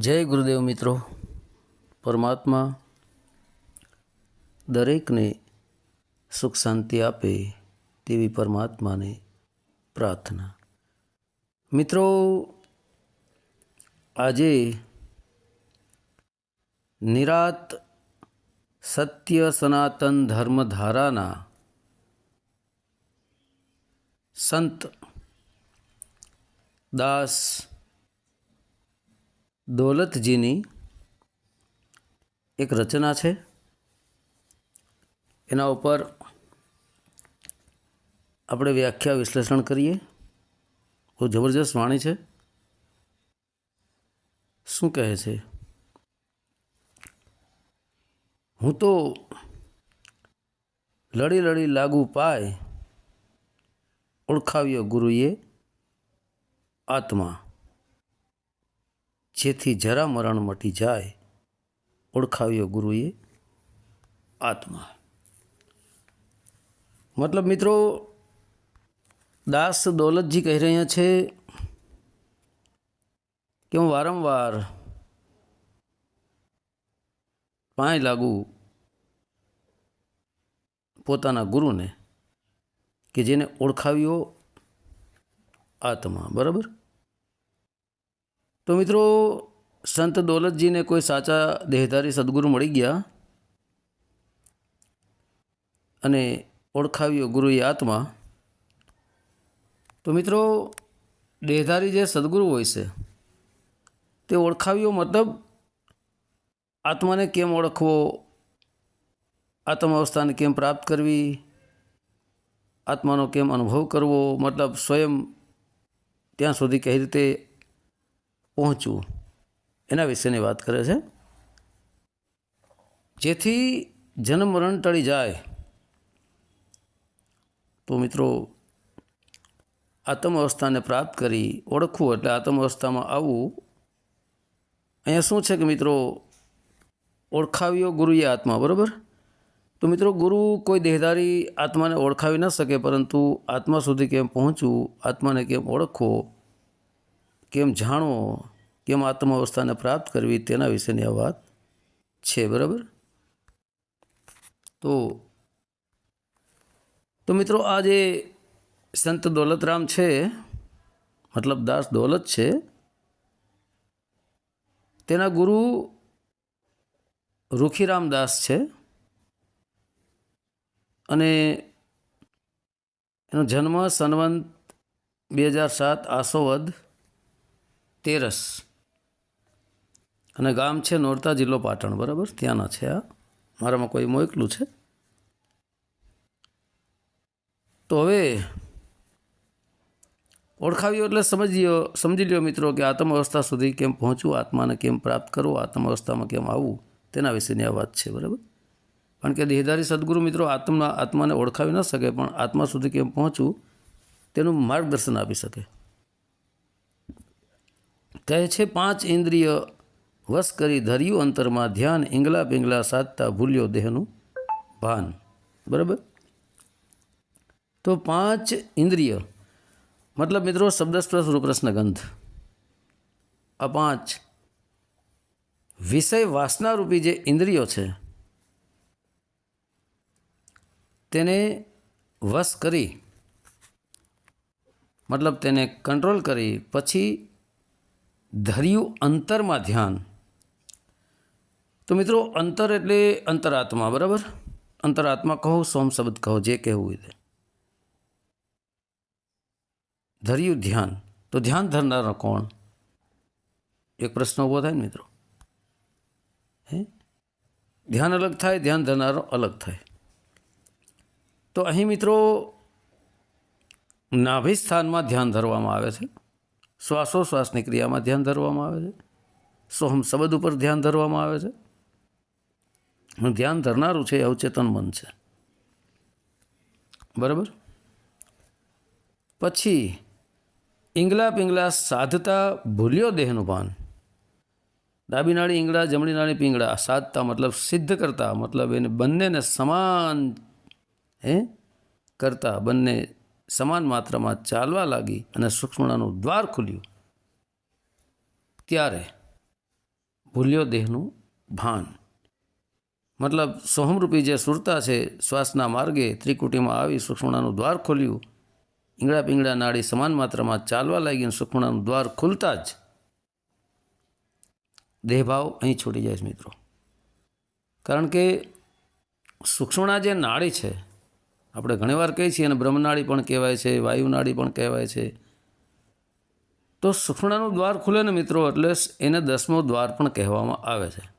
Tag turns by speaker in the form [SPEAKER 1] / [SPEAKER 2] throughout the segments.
[SPEAKER 1] જય ગુરુદેવ મિત્રો. પરમાત્મા દરેકને સુખ શાંતિ આપે તેવી પરમાત્માને પ્રાર્થના. મિત્રો, આજે નિરાત સત્ય સનાતન ધર્મધારાના સંત દાસ દોલતજીની એક રચના છે. એના ઉપર આપણે વ્યાખ્યા વિશ્લેષણ કરીએ. બહુ જબરજસ્ત વાણી છે. શું કહે છે? હું તો લડી લડી લાગુ પાય, ઓળખાવ્યો ગુરુએ આત્મા. જેથી જરા મરણ મટી જાય, ઓળખાવ્યો ગુરુએ આત્મા. મતલબ મિત્રો, દાસ દોલતજી કહી રહ્યા છે કે હું વારંવાર પાય લાગુ પોતાના ગુરુને કે જેને ઓળખાવ્યો આત્મા. બરાબર? તો મિત્રો, સંત દોલતજીને કોઈ સાચા દેહધારી સદગુરુ મળી ગયા? અને ઓળખાવ્યો ગુરુએ આત્મા? તો મિત્રો, દેહધારી જે સદગુરુ હોય છે, તે ઓળખાવ્યો મતલબ આત્માને કેમ ઓળખવો? આત્મ અવસ્થાને કેમ પ્રાપ્ત કરવી? આત્માનો કેમ અનુભવ કરવો? મતલબ સ્વયં ત્યાં સુધી કઈ રીતે પહોંચવું. એના વિશેની વાત કરે છે. જેથી જન્મ મરણ ટળી જાય. તો મિત્રો આત્મ અવસ્થાને પ્રાપ્ત કરી ઓળખવું એટલે આત્મ અવસ્થામાં આવવું. અહીંયા શું છે કે મિત્રો ઓળખાવ્યો ગુરુએ આત્મા, બરાબર? તો મિત્રો, ગુરુ કોઈ દેહધારી આત્માને ઓળખાવી ન શકે, પરંતુ આત્મા સુધી કેમ પહોંચવું, આત્માને કેમ ઓળખવો કેમ જાણવો કેમ આત્મ અવસ્થાને પ્રાપ્ત કરવી? તેના વિશેની આ વાત છે, બરાબર? તો તો મિત્રો, આ જે સંત દોલતરામ છે, મતલબ દાસ દોલત છે, તેના ગુરુ રૂખીરામ દાસ છે. અને એનો જન્મ સનવંત બે હજાર સાત આસોવદ તેરસ. અને ગામ છે નોરતા જિલ્લો પાટણ, બરાબર? ત્યાંના છે આ. મારામાં કોઈ મોકલું છે? તો હવે ઓળખાવ્યો એટલે સમજીયો, સમજી લ્યો મિત્રો કે આત્મ અવસ્થા સુધી કેમ પહોંચવું, આત્માને કેમ પ્રાપ્ત કરવું આત્મ અવસ્થામાં કેમ આવવું, તેના વિશેની આ વાત છે, બરાબર? કારણ કે દેહધારી સદગુરુ મિત્રો આત્મા આત્માને ઓળખાવી ન શકે, પણ આત્મા સુધી કેમ પહોંચવું, તેનું માર્ગદર્શન આપી શકે. કહે છે, પાંચ ઇન્દ્રિય વશ કરી ધર્યું અંતરમાં ધ્યાન ઈંગલા પિંગલા સાધતા ભૂલ્યો દેહનું ભાન. બરાબર? તો પાંચ ઇન્દ્રિય. મતલબ મિત્રો, શબ્દસ્પર્શ રૂપ્રશ્ન ગંધ. આ પાંચ. વિષય વાસનારૂપી જે ઇન્દ્રિયો છે, તેને વશ કરી, મતલબ તેને કંટ્રોલ કરી, પછી ધર્યું અંતરમાં ધ્યાન. તો મિત્રો, અંતર એટલે અંતરાત્મા, બરાબર? અંતરાત્મા કહો, સોમ શબ્દ કહો, જે કહેવું એ ધર્યું ધ્યાન. તો ધ્યાન ધરનાર કોણ? એક પ્રશ્ન ઊભો થાય ને મિત્રો. હે? ધ્યાન અલગ થાય, ધ્યાન ધરનારો અલગ થાય. તો અહીં મિત્રો, નાભિ સ્થાનમાં ધ્યાન ધરવામાં આવે છે. શ્વાસોશ્વાસની ક્રિયામાં ધ્યાન ધરવામાં આવે છે. સોહમ શબ્દ ઉપર ધ્યાન ધરવામાં આવે છે. ધ્યાન ધરનારું છે અવચેતન મન છે. બરાબર? પછી ઈંગલા પિંગલા સાધતા ભૂલ્યો દેહનું ભાન. ડાબી નાળી ઈંગળા, જમણી નાળી પિંગળા. સાધતા મતલબ સિદ્ધ કરતા, મતલબ એને બંનેને સમાન, હે? કરતા, બંને સમાન માત્રામાં ચાલવા લાગી અને સૂક્ષ્મણાનું દ્વાર ખુલ્યું. ત્યારે ભૂલ્યો દેહનું ભાન. મતલબ સોહમરૂપી જે સુરતા છે શ્વાસના માર્ગે ત્રિકુટીમાં આવી સૂક્ષ્મણાનું દ્વાર ખોલ્યું. ઈંગડા પીંગડા નાડી સમાન માત્રામાં ચાલવા લાગી સુષુમ્ણાનું દ્વાર ખુલતા જ દેહભાવ અહીં છૂટી જાય છે મિત્રો. કારણ કે સૂક્ષ્મણા જે નાડી છે આપણે ઘણીવાર કહીએ છીએ અને બ્રહ્મનાળી પણ કહેવાય છે, વાયુનાળી પણ કહેવાય છે. તો સુક્ષુણાનું દ્વાર ખુલે ને મિત્રો, એટલે એને દસમો દ્વાર પણ કહેવામાં આવે છે.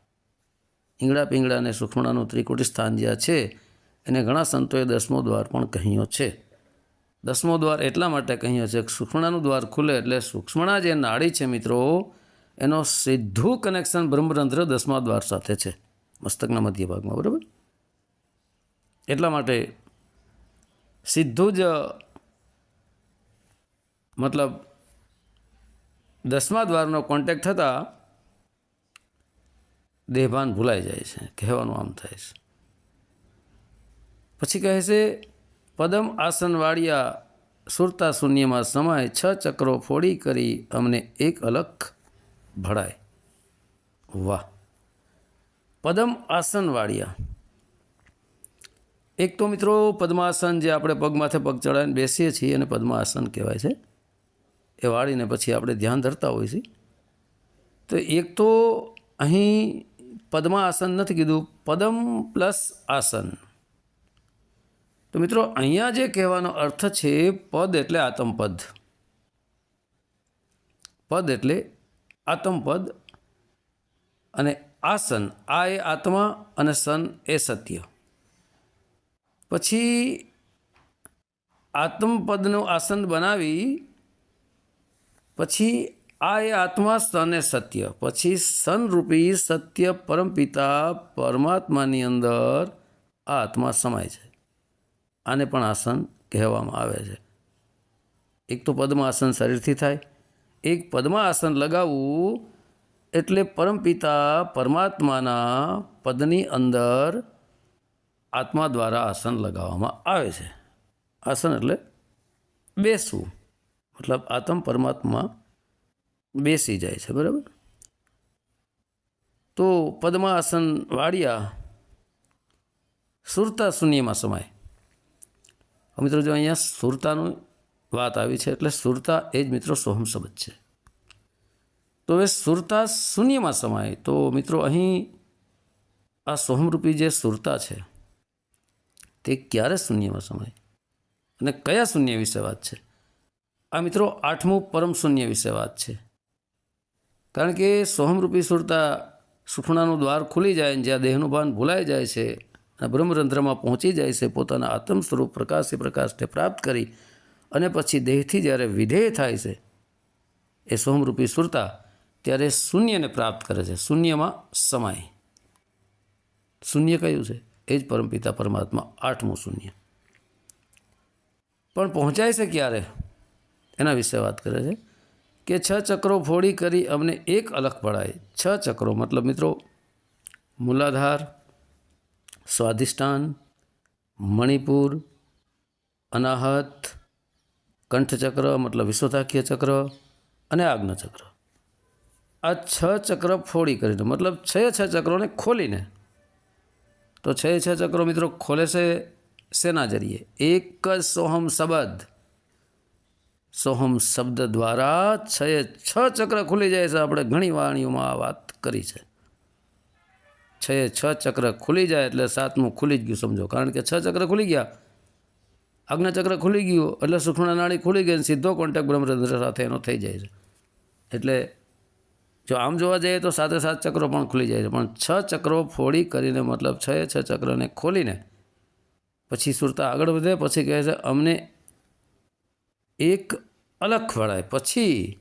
[SPEAKER 1] ઈંગડા પીંગડા અને સુક્ષુણાનું ત્રિકુટી સ્થાન જ્યાં છે, એને ઘણા સંતોએ દસમો દ્વાર પણ કહ્યો છે. દસમો દ્વાર એટલા માટે કહ્યો છે કે સુક્ષ્મણાનું દ્વાર ખુલે એટલે સુક્ષ્મણા જે નાળી છે મિત્રો, એનો સીધું કનેક્શન બ્રહ્મરંધ્ર દસમા દ્વાર સાથે છે. મસ્તકના મધ્ય ભાગમાં બરાબર? એટલા માટે સીધું જ મતલબ દસમા દ્વારનો કોન્ટેક્ટ થતાં દેહભાન ભૂલાઈ જાય છે, કહેવાનું આમ થાય છે. પછી કહે છે, પદમ આસનવાળિયા સુરતા શૂન્યમાં સમાય, છ ચક્રો ફોડી કરી અમને એક અલગ ભળાય. વાહ. પદમ આસન વાળિયા. એક તો મિત્રો પદ્માસન જે આપણે પગ માથે પગ ચડાવીને બેસીએ છીએ અને પદ્માસન કહેવાય છે. એ વાળીને પછી આપણે ધ્યાન ધરતા હોઈએ છીએ. તો એક તો અહીં પદ્માસન નથી કીધું, પદમ પ્લસ આસન. તો મિત્રો અહીંયા જે કહેવાનો અર્થ છે પદ એટલે આતમપદ પદ એટલે આતમપદ અને આસન, આ એ આત્મા અને સન એ સત્ય. પછી આત્મપદનું આસન બનાવી, પછી આ એ આત્મા સને સત્ય, પછી સનરૂપી સત્ય પરમપિતા પરમાત્માની અંદર આ આત્મા સમાય છે. આને પણ આસન કહેવામાં આવે છે. એક તો પદ્માસન શરીરથી થાય, એક પદ્માસન લગાવવું એટલે પરમપિતા પરમાત્માના પદની અંદર આત્મા દ્વારા આસન લગાવવામાં આવે છે. આસન એટલે બેસવું. મતલબ આત્મ પરમાત્મા બેસી જાય છે, બરાબર? તો પદ્માસન વાળ્યા સુરતા શૂન્યમાં સમાય મિત્રો જો અહીંયા સુરતાનું વાત આવી છે, એટલે સુરતા એ જ મિત્રો સોહમ શબ્દ છે. તો હવે સુરતા શૂન્યમાં સમાય. તો મિત્રો અહીં આ સોહમરૂપી જે સુરતા છે તે ક્યારે શૂન્યમાં સમાય? અને કયા શૂન્ય વિશે વાત છે? આ મિત્રો આઠમું પરમ શૂન્ય વિશે વાત છે. કારણ કે સોહમરૂપી સુરતા સુખણાનું દ્વાર ખુલી જાય ને જ્યાં દેહનું ભાન ભૂલાઈ જાય છે, અને બ્રહ્મરંધ્રમાં પહોંચી જાય છે, પોતાના આત્મ સ્વરૂપ પ્રકાશે પ્રકાશને પ્રાપ્ત કરી, અને પછી દેહથી જ્યારે વિધેય થાય છે, એ સોહમરૂપી સુરતા ત્યારે શૂન્યને પ્રાપ્ત કરે છે. શૂન્યમાં સમાય. શૂન્ય કયું છે? એ જ પરમપિતા પરમાત્મા આઠમું શૂન્ય. પણ પહોંચાય છે ક્યારે? એના વિશે વાત કરે છે કે છ ચક્રો ફોડી કરી અમને એક અલગ પડાય. છ ચક્રો, મતલબ મિત્રો, મૂલાધાર, સ્વાધિષ્ઠાન, મણિપુર, અનાહત, કંઠચક્ર, મતલબ વિશ્વતાકીય ચક્ર અને આજ્ઞાચક્ર. આ છ ચક્ર ફોડી કરીને, મતલબ છ છ ચક્રોને ખોલીને તો છ છ, ચક્રો મિત્રો, ખોલે છે શેના જરીએ? એક જ સોહમ શબ્દ. સોહમ શબ્દ દ્વારા છ છ ચક્ર ખુલી જાય છે. આપણે ઘણી વાણીઓમાં આ વાત કરી છે. છ છ ચક્ર ખુલી જાય એટલે સાતમું ખુલી જ ગયું, સમજો. કારણ કે છ ચક્ર ખુલી ગયા. અગ્નચક્ર ખુલી ગયું, એટલે સુખણા નાળી ખુલી ગઈ સીધો કોન્ટેક્ટ બ્રહ્મરંધ્ર સાથે એનો થઈ જાય છે. એટલે જો આમ જોવા જઈએ તો સાતે સાત ચક્રો પણ ખુલી જાય છે. પણ છ ચક્રો ફોડી કરીને મતલબ છ છ ચક્રને ખોલીને પછી સુરતા આગળ વધે, પછી કહે છે, અમને એક અલખ ભળાય પછી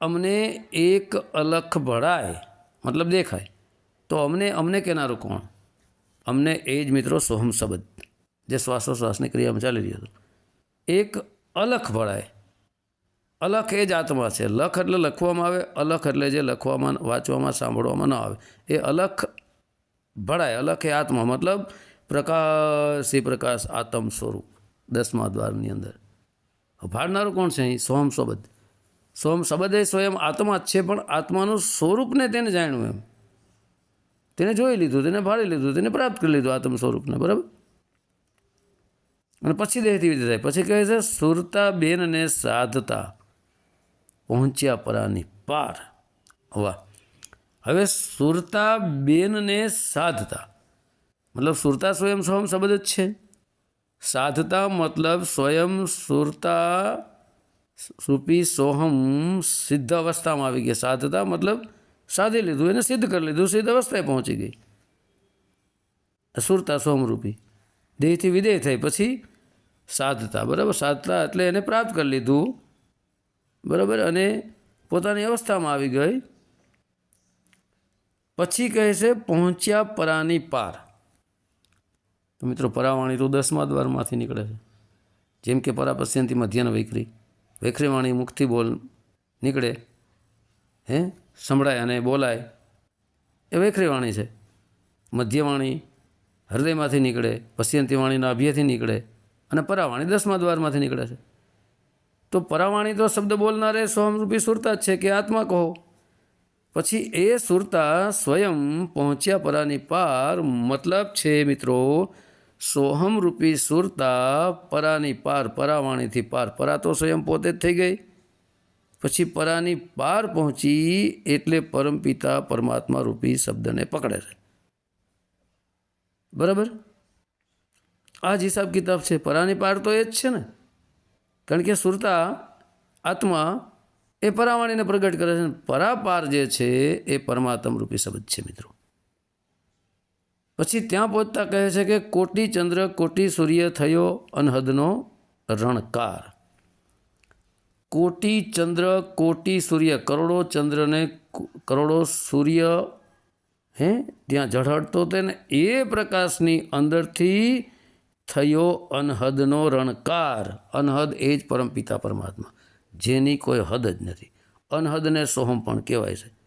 [SPEAKER 1] અમને એક અલખ ભળાય મતલબ દેખાય. તો અમને અમને કહેનારું કોણ? અમને એ જ મિત્રો સોહમ શબ્દ, જે શ્વાસોશ્વાસની ક્રિયામાં ચાલી રહ્યો હતો. એક અલખ ભળાય અલખ એ જ આત્મા છે. લખ એટલે લખવામાં આવે, અલખ એટલે જે લખવામાં, વાંચવામાં, સાંભળવામાં ન આવે. એ અલખ ભળાય, અલખ એ આત્મા. મતલબ પ્રકાશી પ્રકાશ આત્મ સ્વરૂપ, દસમા દ્વારની અંદર. ભાડનારું કોણ છે અહીં? સોમ સબદ સોમ સબદ એ સ્વયં આત્મા જ છે, પણ આત્માનું સ્વરૂપને તેને જાણ્યું એમ. તેને જોઈ લીધું, તેને ભાળી લીધું, તેને પ્રાપ્ત કરી લીધું આત્મ સ્વરૂપને, બરાબર? અને પછી દેહથી વિધિ થાય. પછી કહે છે, સુરતા બેનને સાધતા. પહોંચ્યા પરાની પાર. વાહ. હવે સુરતા બેનને સાધતા. મતલબ સુરતા સ્વયં સ્વયં શબ્દ જ છે. સાધતા મતલબ સ્વયં સુરતા સુપી સોહમ સિદ્ધ અવસ્થામાં આવી ગયા. સાધતા મતલબ સાધી લીધું, એને સિદ્ધ કરી લીધું, સિદ્ધ અવસ્થાએ પહોંચી ગઈ. સુરતા સોમરૂપી. દેહથી વિદેહ થઈ. પછી સાધતા. બરાબર? સાધતા એટલે એને પ્રાપ્ત કરી લીધું. બરાબર? અને પોતાની અવસ્થામાં આવી ગઈ. પછી કહે છે, પહોંચ્યા પરાની પાર. તો મિત્રો, પરાવાણી તો દસમા દ્વારમાંથી નીકળે છે. જેમ કે પરા પશ્યંતી મધ્યાહન વૈખરી. વૈખરીવાણી મુખથી બોલ, નીકળે, હે? સંભળાય અને બોલાય. એ વૈખરીવાણી છે. મધ્યવાણી હૃદયમાંથી નીકળે, પશ્યંતી વાણીના અભ્યથી નીકળે અને પરાવાણી દસમા દ્વારમાંથી નીકળે છે. તો પરાવાણી તો શબ્દ બોલનારે સ્વયંરૂપી સુરતા છે કે આત્મા કહો. પછી એ સુરતા સ્વયં પહોંચ્યા પરાની પાર. મતલબ છે મિત્રો સોહમરૂપી સુરતા પરાની પાર પરાવાણીથી પાર પરા તો સ્વયં પોતે જ થઈ ગઈ. પછી પરાની પાર પહોંચી એટલે પરમપિતા પરમાત્મા રૂપી શબ્દને પકડે છે. બરાબર? આ જ હિસાબ કિતાબ છે. પરાની પાર તો એ જ છે ને? કારણ કે સુરતા આત્મા એ પરાવાણીને પ્રગટ કરે છે. પરાપાર જે છે એ પરમાત્મ રૂપી શબ્દ છે મિત્રો. પછી ત્યાં પહોંચતા કહે છે કે કોટી ચંદ્ર, કોટી સૂર્ય થયો અનહદનો રણકાર. કોટી ચંદ્ર, કોટી સૂર્ય, કરોડો ચંદ્રને કરોડો સૂર્ય, હે, ત્યાં ઝળહળતો તેને એ પ્રકાશની અંદરથી થયો અનહદનો રણકાર. અનહદ એ જ પરમપિતા પરમાત્મા. જેની કોઈ હદ જ નથી. અનહદને સોહમ પણ કહેવાય છે.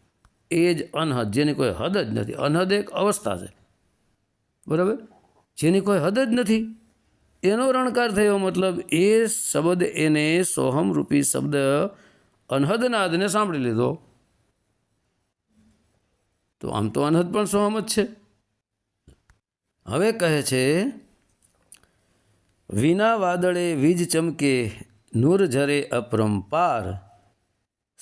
[SPEAKER 1] એ જ અનહદ. જેની કોઈ હદ જ નથી. અનહદ એક અવસ્થા છે. બરાબર? જેની કોઈ હદ જ નથી. એનો રણકાર થયો મતલબ એ શબ્દ એને સોહમ રૂપી શબ્દ અનહદનાદને સાંભળી લીધો. તો આમ તો અનહદ પણ સોહમ જ છે. હવે કહે છે વિના વાદળે વીજ ચમકે, નૂર ઝરે અપરંપાર.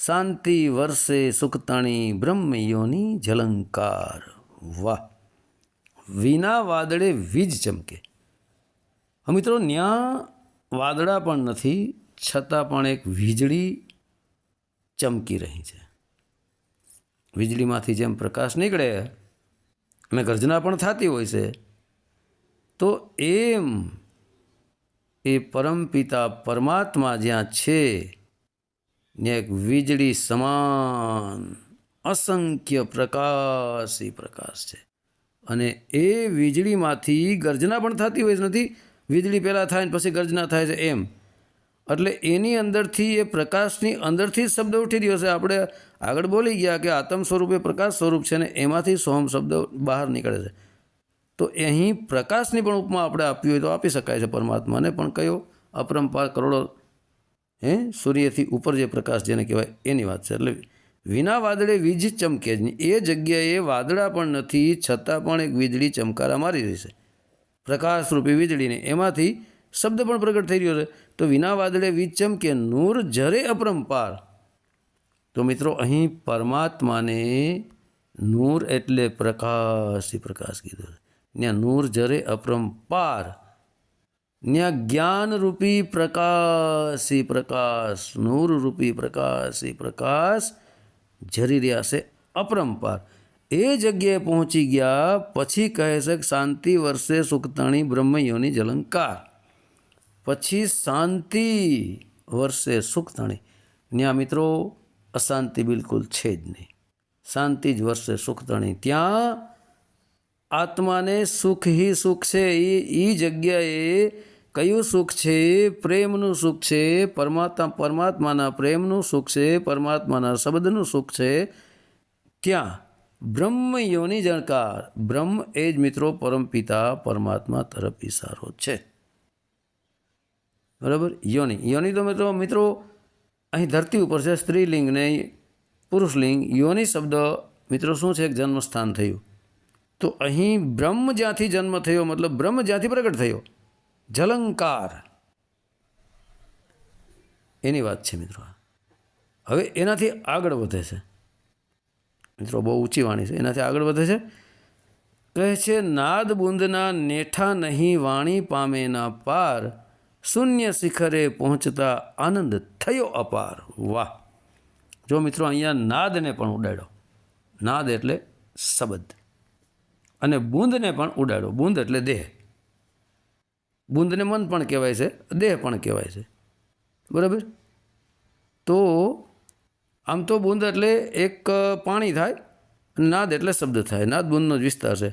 [SPEAKER 1] શાંતિ વર્ષે સુખતાણી બ્રહ્મયોની ઝલંકાર. વાહ! વિના વાદળે વીજ ચમકે. મિત્રો ત્યાં વાદળા પણ નથી, છતાં પણ એક વીજળી ચમકી રહી છે. વીજળીમાંથી જેમ પ્રકાશ નીકળે અને ગર્જના પણ થતી હોય છે. તો એમ એ પરમપિતા પરમાત્મા જ્યાં છે ત્યાં એક વીજળી સમાન અસંખ્ય પ્રકાશી પ્રકાશ છે. અને એ વીજળીમાંથી ગર્જના પણ થતી હોય નથી? વીજળી પહેલાં થાય ને પછી ગર્જના થાય છે એમ. એટલે એની અંદરથી, એ પ્રકાશની અંદરથી જ શબ્દ ઉઠી રહ્યો છે. આપણે આગળ બોલી ગયા કે આત્મ સ્વરૂપ એ પ્રકાશ સ્વરૂપ છે ને એમાંથી સોમ શબ્દ બહાર નીકળે છે. તો અહીં પ્રકાશની પણ ઉપમા આપણે આપવી હોય તો આપી શકાય છે પરમાત્માને પણ કયો અપરંપાર કરોડો, હે, સૂર્યથી ઉપર જે પ્રકાશ જેને કહેવાય એની વાત છે. એટલે વિના વાદળે વીજ ચમકે જ નહીં. એ જગ્યાએ વાદળા પણ નથી, છતાં પણ એક વીજળી ચમકારા મારી રહી છે. પ્રકાશરૂપી વીજળીને એમાંથી શબ્દ પણ પ્રગટ થઈ રહ્યો છે. તો વિના વાદળે વીજ ચમકે નૂર જરે અપરંપાર. તો મિત્રો, અહીં પરમાત્માને નૂર એટલે પ્રકાશી પ્રકાશ કીધો છે. ત્યાં નૂર જરે અપરંપાર ત્યાં જ્ઞાનરૂપી પ્રકાશી પ્રકાશ નૂરરૂપી પ્રકાશી પ્રકાશ ઝરી રહ્યા છે અપરંપાર એ જગ્યાએ પહોંચી ગયા પછી કહે છે કે શાંતિ વર્ષે સુખતાણી બ્રહ્મયોની જલંકાર પછી શાંતિ વર્ષે સુખતાણી ત્યાં મિત્રો અશાંતિ બિલકુલ છે જ નહીં શાંતિ જ વર્ષે સુખતાણી ત્યાં આત્માને સુખ હિ સુખ છે એ એ જગ્યાએ કયું સુખ છે? પ્રેમનું સુખ છે, પરમાત્મા, પરમાત્માના પ્રેમનું સુખ છે, પરમાત્માના શબ્દનું સુખ છે. ત્યાં બ્રહ્મ યોની જણકાર. બ્રહ્મ એ જ મિત્રો પરમપિતા પરમાત્મા તરફ ઇશારો છે. બરાબર? યોની. યોની તો મિત્રો મિત્રો, અહીં ધરતી ઉપર છે સ્ત્રીલિંગ ને પુરુષલિંગ. યોની શબ્દ, મિત્રો, શું છે? એક જન્મસ્થાન થયું. તો અહીં બ્રહ્મ જ્યાંથી જન્મ થયો, મતલબ બ્રહ્મ જ્યાંથી પ્રગટ થયો? જલંકાર. એની વાત છે મિત્રો હવે એનાથી આગળ વધે છે. મિત્રો બહુ ઊંચી વાણી છે. એનાથી આગળ વધે છે. કહે છે, નાદ બુંદના નેઠા નહીં વાણી પામેના પાર, શૂન્ય શિખરે પહોંચતા આનંદ થયો અપાર. વાહ. જો મિત્રો અહીંયા નાદને પણ ઉડાડ્યો. નાદ એટલે શબ્દ. અને બુંદને પણ ઉડાડો. બુંદ એટલે દેહ. બુંદને મન પણ કહેવાય છે, દેહ પણ કહેવાય છે. બરાબર? તો આમ તો બુંદ એટલે એક પાણી થાય, નાદ એટલે શબ્દ થાય. નાદ બુંદનો જ વિસ્તાર છે.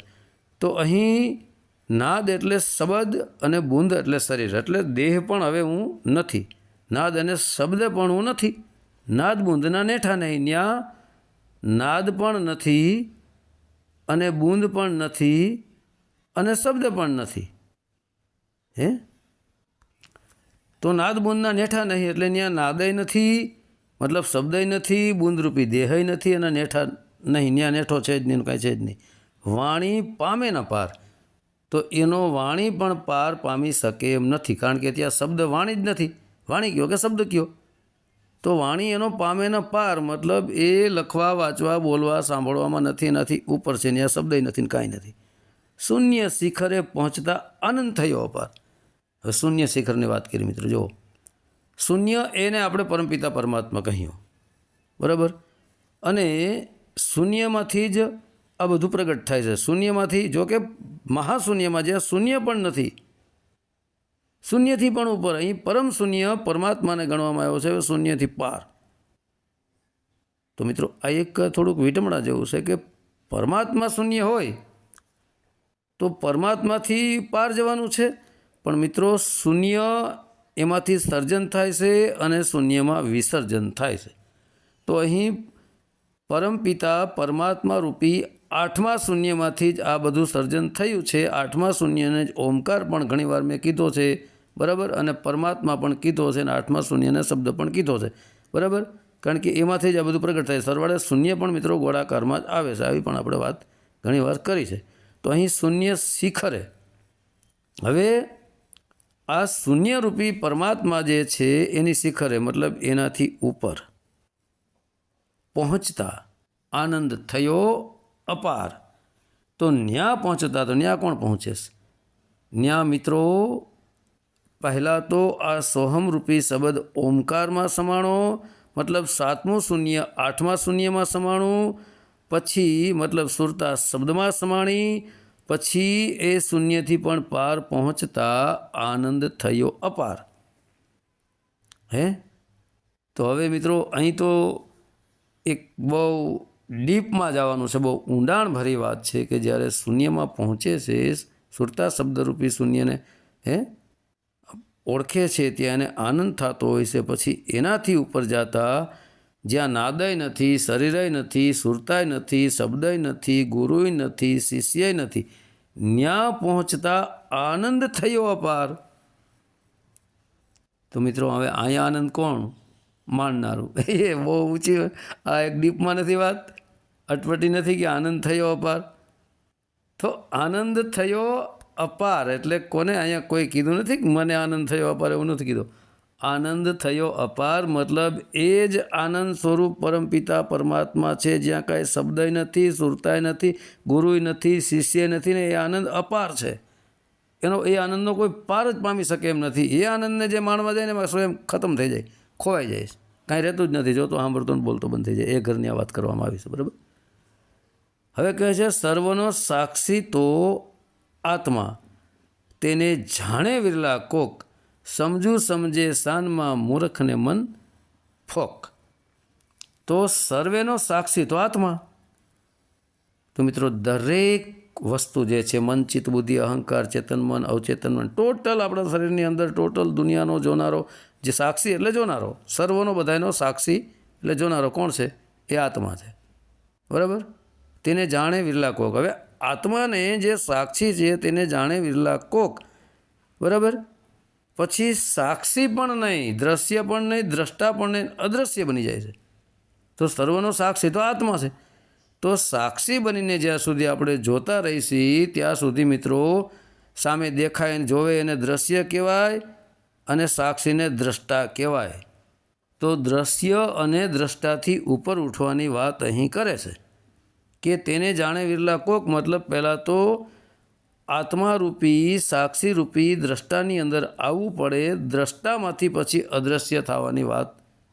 [SPEAKER 1] તો અહીં નાદ એટલે શબ્દ અને બુંદ એટલે શરીર. એટલે દેહ પણ હવે હું નથી. નાદ અને શબ્દ પણ હું નથી. નાદ બુંદના નેઠા નહીં. ત્યાં નાદ પણ નથી. અને બુંદ પણ નથી અને શબ્દ પણ નથી. હે? તો નાદ બુંદના નેઠા નહીં એટલે ત્યાં નાદય નથી, મતલબ શબ્દય નથી, બુંદરૂપી દેહય નથી અને નેઠા નહીં. ત્યાં નેઠો છે જ નહીં કાંઈ છે જ નહીં. વાણી પામે ન પાર. તો એનો વાણી પણ પાર પામી શકે એમ નથી. કારણ કે ત્યાં શબ્દ વાણી જ નથી. વાણી કયો કે શબ્દ કયો? તો વાણી એનો પામે ન પાર મતલબ એ લખવા, વાંચવા, બોલવા, સાંભળવામાં નથી નથી ઉપર છે ત્યાં શબ્દ નથી ને કાંઈ નથી. શૂન્ય શિખરે પહોંચતા આનંદ થયો અપાર. હવે શૂન્ય શિખરની વાત કરી મિત્રો, જુઓ. શૂન્ય એને આપણે પરમપિતા પરમાત્મા કહ્યું બરાબર? અને શૂન્યમાંથી જ આ બધું પ્રગટ થાય છે. શૂન્યમાંથી જો કે મહાશૂન્યમાં જ્યાં શૂન્ય પણ નથી શૂન્યથી પણ ઉપર. અહીં પરમ શૂન્ય પરમાત્માને ગણવામાં આવ્યો છે, હવે શૂન્યથી પાર. તો મિત્રો, આ એક થોડુંક વિટમણા જેવું છે કે પરમાત્મા શૂન્ય હોય તો પરમાત્માથી પાર જવાનું છે. પણ મિત્રો, શૂન્ય એમાંથી સર્જન થાય છે અને શૂન્યમાં વિસર્જન થાય છે. તો અહીં પરમપિતા પરમાત્મા રૂપી આઠમા શૂન્યમાંથી જ આ બધું સર્જન થયું છે. આઠમા શૂન્યને જ ઓમકાર પણ ઘણીવાર મેં કીધો છે. બરાબર? અને પરમાત્મા પણ કીધો છે અને આઠમા શૂન્યને શબ્દ પણ કીધો છે. બરાબર? કારણ કે એમાંથી જ આ બધું પ્રગટ થાય સરવાળે શૂન્ય પણ મિત્રો ગોળાકારમાં જ આવે છે. આવી પણ આપણે વાત ઘણી વાર કરી છે. તો અહીં શૂન્ય શિખરે. હવે આ શૂન્યરૂપી પરમાત્મા જે છે એની શિખરે મતલબ એનાથી ઉપર પહોંચતા આનંદ થયો અપાર. તો ન્યા પહોંચતા તો ન્યા કોણ પહોંચે છે? ન્યા મિત્રો પહેલાં તો આ સોહમરૂપી શબ્દ ઓમકારમાં સમાણો, મતલબ સાતમું શૂન્ય આઠમા શૂન્યમાં સમાણું, પછી મતલબ સુરતા શબ્દમાં સમાણી, પછી એ શૂન્યથી પણ પાર પહોંચતા આનંદ થયો અપાર. હે? તો હવે મિત્રો, અહીં તો એક બહુ ડીપમાં જવાનું છે, બહુ ઊંડાણભરી વાત છે કે જ્યારે શૂન્યમાં પહોંચે છે, સુરતા શબ્દરૂપી શૂન્યને, હે? ઓળખે છે ત્યાં એને આનંદ થતો હોય છે. પછી એનાથી ઉપર જતા જ્યાં નાદય નથી, શરીરય નથી, સુરતાય નથી, શબ્દય નથી, ગુરુય નથી, શિષ્યય નથી, ન્યા પહોંચતા આનંદ થયો અપાર. તો મિત્રો, હવે અહીંયા આનંદ કોણ માણનારું? એ બહુ ઊંચી આ એક ડીપમાં નથી વાત? અટપટી નથી કે આનંદ થયો અપાર? તો આનંદ થયો અપાર એટલે કોને અહીંયા કોઈ કીધું નથી કે મને આનંદ થયો અપાર એવું નથી કીધું. આનંદ થયો અપાર મતલબ એ જ આનંદ સ્વરૂપ પરમપિતા પરમાત્મા છે. જ્યાં કાંઈ શબ્દય નથી, સુરતાય નથી, ગુરુય નથી, શિષ્ય નથી ને એ આનંદ અપાર છે. એનો એ આનંદનો કોઈ પાર જ પામી શકે એમ નથી. એ આનંદને જે માણવા જાય ને એમાં સ્વયં ખતમ થઈ જાય, ખોવાઈ જાય. કાંઈ રહેતું જ નથી. જોતો સાંભળતો ને બોલતો બંધ થઈ જાય. એ ઘરની આ વાત કરવામાં આવી છે, બરાબર? હવે કહે છે, સર્વનો સાક્ષી તો આત્મા તેને જાણે વિરલા કોક, સમજુ સમજે સાનમાં મૂર્ખને મન ફોક. તો સર્વેનો સાક્ષી તો આત્મા. તો મિત્રો, દરેક વસ્તુ જે છે, મન, ચિત્ત, બુદ્ધિ, અહંકાર, ચેતન, મન, અવચેતન, મન, ટોટલ આપણા શરીરની અંદર, ટોટલ દુનિયાનો જોનારો જે સાક્ષી એટલે જોનારો, સર્વનો બધાનો સાક્ષી એટલે જોનારો કોણ છે? એ આત્મા છે. બરાબર? તેને જાણે વિરલા કોક. હવે આત્માને જે સાક્ષી છે તેને જાણે વિરલા કોક. બરાબર? પછી સાક્ષી પણ નહીં, દ્રશ્ય પણ નહીં, દ્રષ્ટા પણ નહીં, અદ્રશ્ય બની જાય છે. તો સર્વનો સાક્ષી તો આત્મા છે. તો સાક્ષી બનીને જ્યાં સુધી આપણે જોતા રહીશી, ત્યાં સુધી મિત્રો સામે દેખાય અને જોવે એને દ્રશ્ય કહેવાય અને સાક્ષીને દ્રષ્ટા કહેવાય. તો દ્રશ્ય અને દ્રષ્ટાથી ઉપર ઉઠવાની વાત અહીં કરે છે. કે તેને જાણે વિરલા કોક મતલબ પહેલાં તો આત્મારૂપી, સાક્ષીરૂપી દ્રષ્ટાની અંદર આવવું પડે, દ્રષ્ટામાંથી પછી અદૃશ્ય થવાની વાત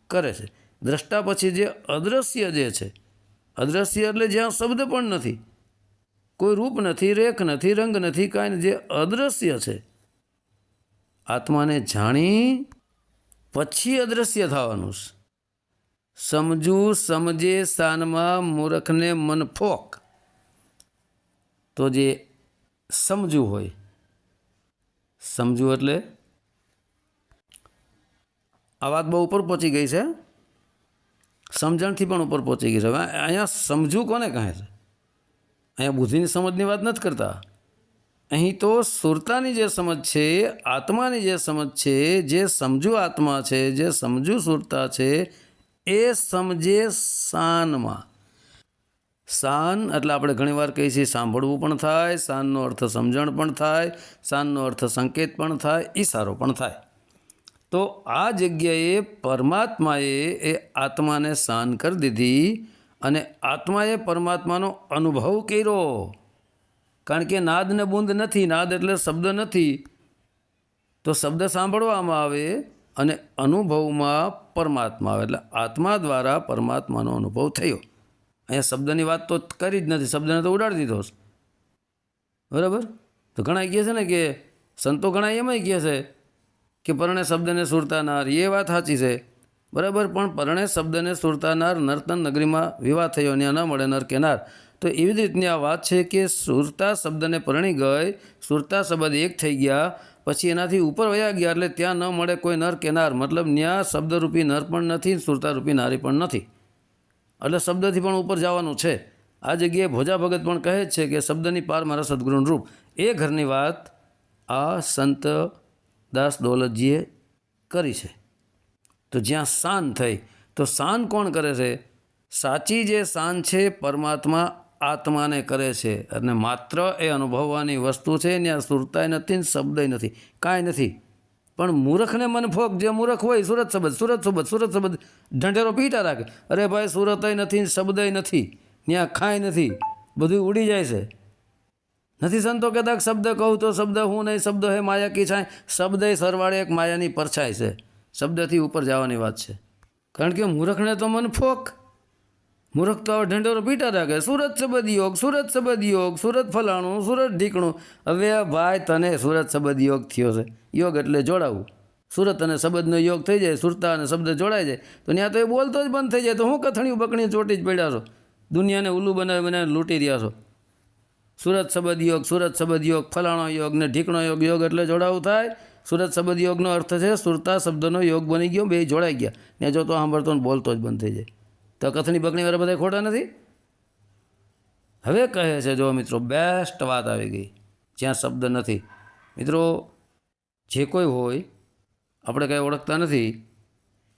[SPEAKER 1] કરે છે. દ્રષ્ટા પછી જે અદૃશ્ય જે છે અદૃશ્ય એટલે જ્યાં શબ્દ પણ નથી, કોઈ રૂપ નથી, રેખ નથી, રંગ નથી, કાંઈ જે અદૃશ્ય છે, આત્માને જાણી પછી અદૃશ્ય થવાનું છે. સમજવું સમજે સ્થાનમાં મૂર્ખને મનફોક. તો જે સમજવું હોય સમજવું એટલે આ વાત બહુ ઉપર પહોંચી ગઈ છે. સમજણથી પણ ઉપર પહોંચી ગઈ છે. હવે અહીંયા સમજવું કોને કહે છે? અહીંયા બુદ્ધિની સમજની વાત નથી કરતા. અહીં તો સુરતાની જે સમજ છે, આત્માની જે સમજ છે, જે સમજુ આત્મા છે, જે સમજુ સુરતા છે એ સમજે શાનમાં શાન એટલે આપણે ઘણીવાર કહીએ છીએ સાંભળવું પણ થાય શાનનો અર્થ સમજણ પણ થાય શાનનો અર્થ સંકેત પણ થાય, ઈશારો પણ થાય. તો આ જગ્યાએ પરમાત્માએ એ આત્માને શાન કરી દીધી અને આત્માએ પરમાત્માનો અનુભવ કર્યો. કારણ કે નાદ ને બુંદ નથી, નાદ એટલે શબ્દ નથી. તો શબ્દ સાંભળવામાં આવે અને અનુભવમાં પરમાત્મા આવે. એટલે આત્મા દ્વારા પરમાત્માનો અનુભવ થયો. અહીંયા શબ્દની વાત તો કરી જ નથી. શબ્દને તો ઉડાડી દીધો બરાબર? તો ઘણા કહે છે ને કે, સંતો ઘણા એમ કહે છે કે, પરણે શબ્દને સુરતાનાર, એ વાત સાચી છે. બરાબર? પણ પરણે શબ્દને સુરતાનાર, નર્તન નગરીમાં વિવાહ થયો અને ન મળે નર કેનાર. તો એવી રીતની આ વાત છે કે, સુરતા શબ્દને પરણી ગઈ. સુરતા શબ્દ એક થઈ ગયા. પછી એનાથી ઉપર વયા ગયા એટલે ત્યાં ન મળે કોઈ નર કેનાર. મતલબ ત્યાં શબ્દરૂપી નર પણ નથી, સુરતારૂપી નારી પણ નથી. એટલે શબ્દથી પણ ઉપર જવાનું છે. આ જગ્યાએ ભોજા ભગત પણ કહે છે કે શબ્દની પાર મારા સદગુરુનું રૂપ. એ ઘરની વાત આ સંત દાસ દોલતજીએ કરી છે. તો જ્યાં શાન થઈ, તો શાન કોણ કરે છે? સાચી જે શાન છે, પરમાત્મા આત્માને કરે છે અને માત્ર એ અનુભવવાની વસ્તુ છે ત્યાં સુરતાય નથી ને શબ્દય નથી. કાંઈ નથી. પણ મૂર્ખને મનફોક જે મૂર્ખ હોય, સુરત શબ્દ સુરત શબ્દ સુરત શબ્દ, ઢંઢેરો પીટા રાખે. અરે ભાઈ, સુરતય નથી ને શબ્દય નથી. ત્યાં ખાય નથી. બધું ઉડી જાય છે. નથી સંતો કહેતા શબ્દ કહું તો શબ્દ હું નહીં, શબ્દ હે માયા કી છાય? શબ્દ એ સરવાળે એક માયાની પરછાય છે. શબ્દથી ઉપર જવાની વાત છે. કારણ કે મૂર્ખને તો મન ફોક મૂર્ખ તો હવે ઢંઢેરો પીટા રાખે સુરત સબદ યોગ, સુરત સબદ યોગ, સુરત ફલાણું, સુરત ઢીકણું. હવે ભાઈ તને સુરત સબદ યોગ થયો છે. યોગ એટલે જોડાવું. સુરત અને શબ્દનો યોગ થઈ જાય, સુરતા અને શબ્દ જોડાઈ જાય. તો ત્યાં તો એ બોલતો જ બંધ થઈ જાય. તો હું કથણી બકણી ચોટી જ પડ્યા છો? દુનિયાને ઉલ્લું બનાવી બનાવીને લૂંટી રહ્યા છો? સુરત શબ્દ યોગ, સુરત શબ્દ યોગ, ફલાણો યોગ ને ઢીકણો યોગ યોગ એટલે જોડાવું થાય. સુરત શબ્દ યોગનો અર્થ છે, સુરતા શબ્દનો યોગ બની ગયો, બે જોડાઈ ગયા. ને જો તો સાંભળતો બોલતો જ બંધ થઈ જાય. તો કથની બગણી વાળા બધા ખોટા નથી? હવે કહે છે, જો મિત્રો બેસ્ટ વાત આવી ગઈ. જ્યાં શબ્દ નથી. મિત્રો, જે કોઈ હોય, આપણે કાંઈ ઓળખતા નથી,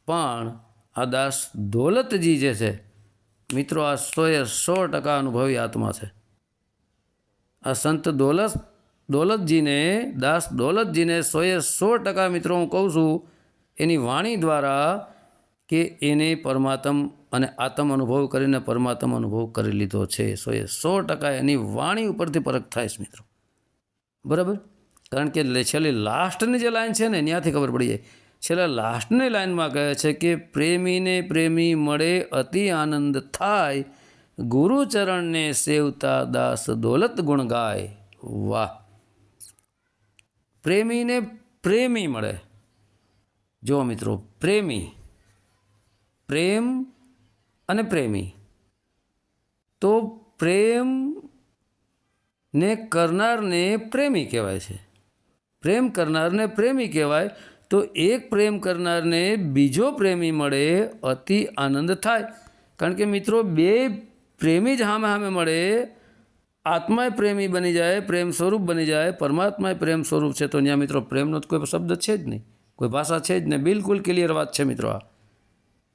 [SPEAKER 1] પણ આ દાસ દોલતજી જે છે, મિત્રો, આ સોએ સો ટકા અનુભવી આત્મા છે. આ સંત દોલત, દોલતજીને, દાસ દોલતજીને સોએ સો ટકા મિત્રો હું કહું છું, એની વાણી દ્વારા કે એને પરમાત્મ અને આત્મ અનુભવ કરીને પરમાત્મ અનુભવ કરી લીધો છે. સો એ સો ટકા એની વાણી ઉપરથી પરખ થાય છે મિત્રો. બરાબર? કારણ કે છેલ્લી લાસ્ટની જે લાઈન છે ને ત્યાંથી ખબર પડી જાય. છેલ્લા લાસ્ટની લાઈનમાં કહે છે કે પ્રેમીને પ્રેમી મળે, અતિ આનંદ થાય, ગુરુચરણને સેવતા દાસ દોલત ગુણ ગાય. વાહ! પ્રેમીને પ્રેમી મળે. જો મિત્રો, પ્રેમી. પ્રેમ અને પ્રેમી. તો પ્રેમ ને કરનારને પ્રેમી કહેવાય છે. પ્રેમ કરનારને પ્રેમી કહેવાય તો એક પ્રેમ કરનારને બીજો પ્રેમી મળે અતિ આનંદ થાય. કારણ કે મિત્રો, બે પ્રેમી જ સામે સામે મળે. આત્માય પ્રેમી બની જાય, પ્રેમ સ્વરૂપ બની જાય, પરમાત્માય પ્રેમ સ્વરૂપ છે. તો ત્યાં મિત્રો, પ્રેમનો કોઈ શબ્દ છે જ નહીં. કોઈ ભાષા છે જ નહીં. બિલકુલ ક્લિયર વાત છે મિત્રો આ.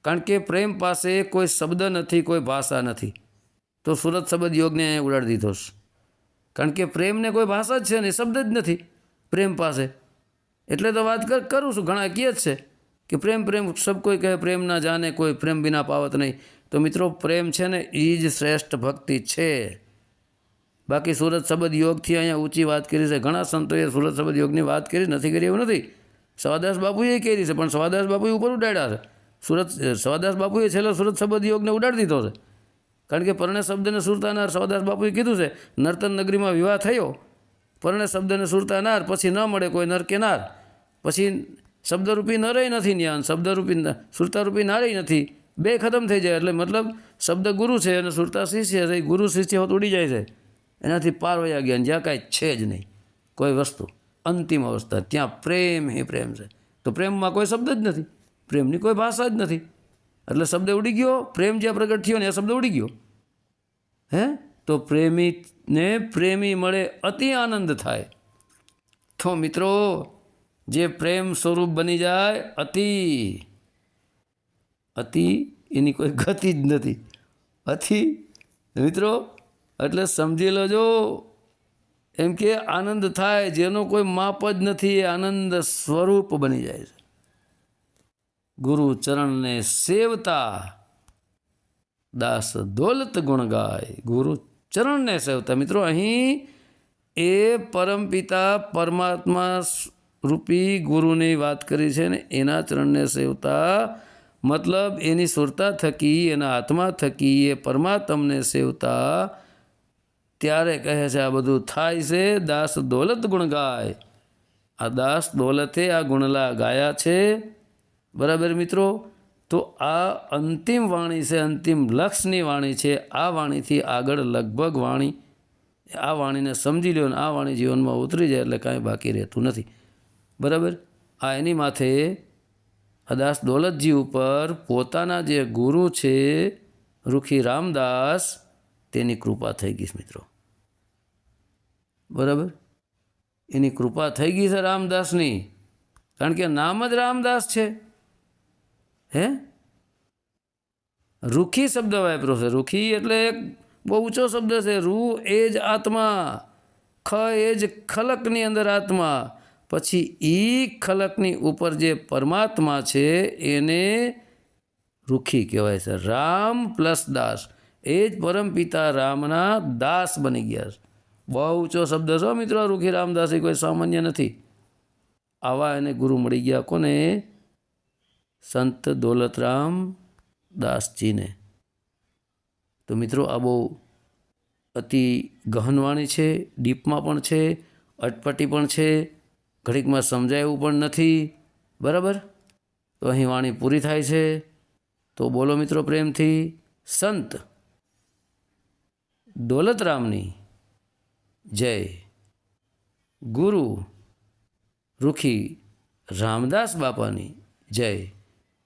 [SPEAKER 1] કારણ કે પ્રેમ પાસે કોઈ શબ્દ નથી, કોઈ ભાષા નથી. તો સુરત શબ્દ યોગને ઉડાડી દીધો કારણ કે પ્રેમને કોઈ ભાષા જ છે ને શબ્દ જ નથી પ્રેમ પાસે. એટલે તો વાત કર, કરું છું, ઘણા કહે જ છે કે પ્રેમ પ્રેમ, સબ કોઈ કહે પ્રેમ ના જાણે, કોઈ પ્રેમ વિના પાવત નહીં. તો મિત્રો, પ્રેમ છે ને, એ જ શ્રેષ્ઠ ભક્તિ છે. બાકી સુરત શબ્દ યોગથી અહીંયા ઊંચી વાત કરી છે. ઘણા સંતોએ સુરત શબ્દ યોગની વાત કરી, નથી કરી એવું નથી. સવાદાસ બાપુએ કરી છે, પણ સવાદાસ બાપુએ ઉપર ઉડાડ્યા છે. સુરત સવાદાસ બાપુએ છેલ્લો સુરત શબ્દ યોગને ઉડાડી દીધો છે. કારણ કે પરણે શબ્દને સુરતાનાર સવાદાસ બાપુએ કીધું છે, નર્તન નગરીમાં વિવાહ થયો. પરણે શબ્દને સુરતાનાર, પછી ન મળે કોઈ નર કે નાર. પછી શબ્દરૂપી નરય નથી જ્ઞાન શબ્દરૂપી સુરતારૂપી નારેય નથી. બે ખતમ થઈ જાય એટલે મતલબ શબ્દ ગુરુ છે અને સુરતા શિષ્ય છે, એ ગુરુ શિષ્ય હોત ઉડી જાય છે. એનાથી પાર વયા ગયા જ્યાં કાંઈ છે જ નહીં. કોઈ વસ્તુ. અંતિમ અવસ્થા. ત્યાં પ્રેમ હે પ્રેમ છે. તો પ્રેમમાં કોઈ શબ્દ જ નથી. પ્રેમની કોઈ ભાષા જ નથી. એટલે શબ્દ ઉડી ગયો, પ્રેમ જ્યાં પ્રગટ થયો ને એ શબ્દ ઉડી ગયો. હે? તો પ્રેમીને પ્રેમી મળે, અતિ આનંદ થાય. તો મિત્રો, જે પ્રેમ સ્વરૂપ બની જાય, અતિ અતિ એની કોઈ ગતિ જ નથી. અતિ, મિત્રો, એટલે સમજી લેજો, એમ કે આનંદ થાય, જેનો કોઈ માપ જ નથી, એ આનંદ સ્વરૂપ બની જાય છે. ગુરુ ચરણને સેવતા, દાસ દોલત ગુણ ગાય. ગુરુચરણને સેવતા. મિત્રો, અહીં એ પરમપિતા પરમાત્મા રૂપી ગુરુની વાત કરી છે ને એના ચરણને સેવતા. મતલબ એની સુરતા થકી, એના આત્મા થકી એ પરમાત્મને સેવતા. ત્યારે કહે છે આ બધું થાય છે, દાસ દોલત ગુણ ગાય. આ દાસ દોલતે આ ગુણલા ગાયા છે. બરાબર મિત્રો? તો આ અંતિમ વાણી છે, અંતિમ લક્ષની વાણી છે. આ વાણીથી આગળ લગભગ વાણી, આ વાણીને સમજી લ્યો ને આ વાણી જીવનમાં ઉતરી જાય એટલે કાંઈ બાકી રહેતું નથી. બરાબર? આ એની માથે અદાસ દોલતજી ઉપર પોતાના જે ગુરુ છે, રૂખી રામદાસ, તેની કૃપા થઈ ગઈ મિત્રો. બરાબર? એની કૃપા થઈ ગઈ છે રામદાસની. કારણ કે નામ જ રામદાસ છે. હે? રૂખી શબ્દ વાપરો છે. રૂખી એટલે એક બહુ ઊંચો શબ્દ છે. રૂ એ જ આત્મા, ખ એ જ ખલકની અંદર આત્મા. પછી ઈ ખલકની ઉપર જે પરમાત્મા છે એને રૂખી કહેવાય છે. રામ પ્લસ દાસ. એ જ પરમપિતા રામના દાસ બની ગયા છે. બહુ ઊંચો શબ્દ છે મિત્રો. રૂખી રામદાસ એ કોઈ સામાન્ય નથી. આવા એને ગુરુ મળી ગયા કોને? સંત દોલતરામ દાસજીને. તો મિત્રો, આ બહુ અતિ ગહનવાણી છે, ડીપમાં પણ છે, અટપટી પણ છે, ઘડીકમાં સમજાય એવું પણ નથી, બરાબર? તો અહીં વાણી પૂરી થાય છે. તો બોલો મિત્રો પ્રેમથી, સંત દોલતરામની જય. ગુરુ રૂખી રામદાસ બાપાની જય.